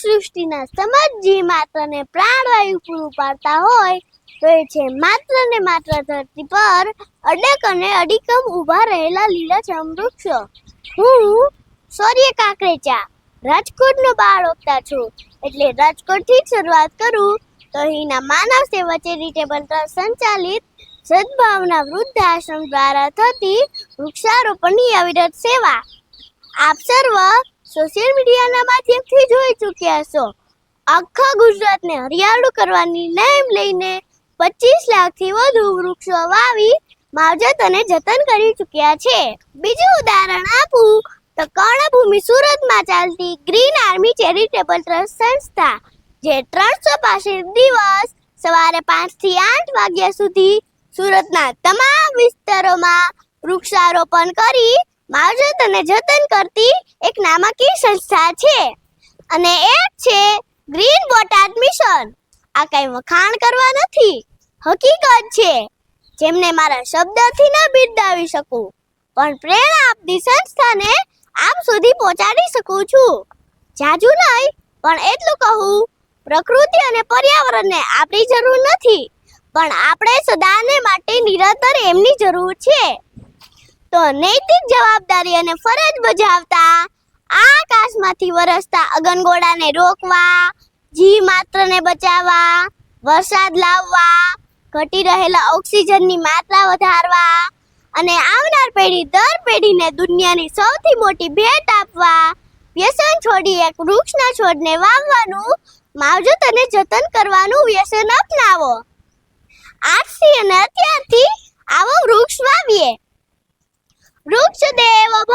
સૃષ્ટિના સમજ જીવ માત્રને પ્રાણવાયુ પૂરું પાડતા હોય, તો એ છે માત્ર ને માત્ર ધરતી પર અડક અને અડીકમ ઊભા રહેલા લીલાછમ વૃક્ષો. હું સૂર્ય કાકરેચા, રાજકોટનો બાળ ઓગતા છું. એટલે રાજકોટથી જ શરૂઆત કરું. તો અહીંના માનવ સેવા ચેરિટેબલ ટ્રસ્ટ સંચાલિત સદભાવના વૃદ્ધ આશ્રમ દ્વારા થતી વૃક્ષારોપણની અવિરત સેવા. આપ સર્વ સોશિયલ મીડિયાના માધ્યમથી જોઈ ચૂક્યા છો. આખા ગુજરાતને હરિયાળું કરવાની નેમ લઈને પચીસ લાખથી વધુ વૃક્ષો વાવી, માવજત અને જતન કરી ચૂક્યા છે. બીજું ઉદાહરણ આપું તો કર્ણભૂમિ સુરતમાં ચાલતી ગ્રીન આર્મી ચેરિટેબલ ટ્રસ્ટ સંસ્થા, જે ત્રણસો પાસઠ દિવસ સવારે પાંચથી આઠ વાગ્યા સુધી સુરતના તમામ વિસ્તારોમાં વૃક્ષારોપણ કરી માવજત અને જતન કરતી એક નામાંકીય સંસ્થા છે. અને એક છે ગ્રીન બોટાદ મિશન આ કઈ વખાણ કરવા નથી. હકીકત છે. જેમને મારા શબ્દથી ન બિરદાવી શકું. પણ પ્રેરણા આપતી સંસ્થાને આપ સુધી પહોંચાડી શકું છું. જાજુ નહીં, પણ એટલું કહું, પ્રકૃતિ અને પર્યાવરણને આપણી જરૂર નથી. પણ આપણે સદાને માટે નિરંતર એમની જરૂર છે. તો નૈતિક જવાબદારી અને ફરજ બજાવતા આકાશમાંથી વરસતા અગનગોળાને રોકવા જીવ માત્રને બચાવવા, વરસાદ લાવવા, ઘટી રહેલા ઓક્સિજનની માત્રા વધારવા અને આવનાર પેઢી દર પેઢીને દુનિયાની સૌથી મોટી ભેટ આપવા, વ્યસન છોડી એક વૃક્ષના છોડને વાવવાનું, માવજત અને જતન કરવાનું વ્યસન અપનાવો. આજથી અને અત્યારથી આવો વૃક્ષ વાવીએ વૃક્ષ દેવો